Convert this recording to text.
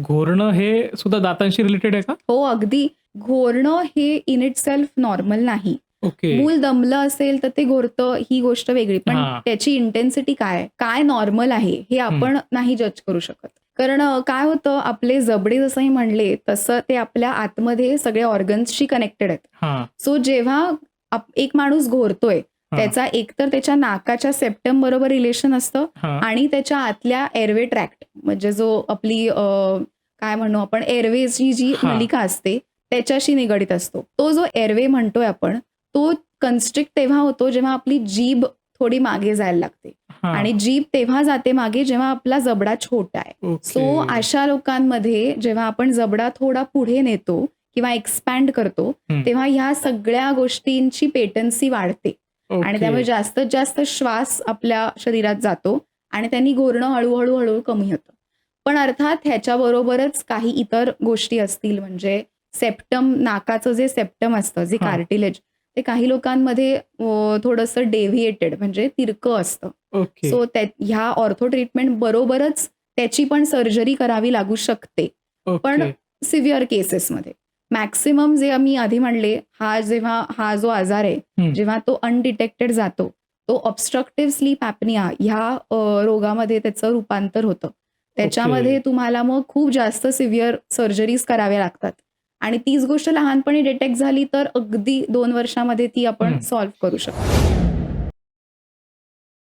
घोरणं हे सुद्धा दातांशी रिलेटेड आहे का? हो अगदी. घोरणं हे इन इट सेल्फ नॉर्मल नाही. ओके मूल दमलं असेल तर ते घोरतं ही गोष्ट वेगळी. पण हा. त्याची इंटेन्सिटी काय? काय नॉर्मल आहे हे आपण नाही जज करू शकत. कारण अ, काय होतं आपले जबडे जसंही म्हणले तसं ते आपल्या आतमध्ये सगळे ऑर्गन्सशी कनेक्टेड आहेत. हा. सो जेव्हा आप- एक माणूस घोरतोय. त्याचा एकतर त्याच्या नाकाच्या सेप्टम बरोबर रिलेशन असतं आणि त्याच्या आतल्या एअरवे ट्रॅक्ट म्हणजे जो आपली काय म्हणू आपण एअरवेची जी. नलिका असते त्याच्याशी निगडित असतो तो जो एअरवे म्हणतोय आपण तो कन्स्ट्रिक्ट तेव्हा होतो जेव्हा आपली जीभ थोडी मागे जायला लागते. आणि जीभ तेव्हा जाते मागे जेव्हा आपला जबडा छोटा आहे. सो अशा लोकांमध्ये जेव्हा आपण जबडा थोडा पुढे नेतो किंवा एक्सपॅन्ड करतो. तेव्हा ह्या सगळ्या गोष्टींची पेटन्सी वाढते आणि. त्यामुळे जास्तीत जास्त श्वास आपल्या शरीरात जातो आणि त्यांनी घोरणं हळूहळू हळू कमी होतं पण अर्थात ह्याच्याबरोबरच काही इतर गोष्टी असतील म्हणजे सेप्टम नाकाचं जे सेप्टम असतं जे. कार्टिलेज ते काही लोकांमध्ये थोडंसं डेव्हिएटेड म्हणजे तिरकं असतं सो त्या ह्या ऑर्थो ट्रीटमेंट बरोबरच त्याची पण सर्जरी करावी लागू शकते पण. सिव्हिअर केसेसमध्ये मॅक्सिमम जे आम्ही आधी म्हणले हा जेव्हा हा जो आजार आहे. जेव्हा तो अनडिटेक्टेड जातो तो ऑब्स्ट्रक्टिव्ह स्लीप ॲपनिया ह्या रोगामध्ये त्याचं रूपांतर होतं त्याच्यामध्ये तुम्हाला मग खूप जास्त सिव्हिअर सर्जरीज कराव्या लागतात आणि तीच गोष्ट लहानपणी डिटेक्ट झाली तर अगदी दोन वर्षामध्ये ती आपण. सॉल्व्ह करू शकतो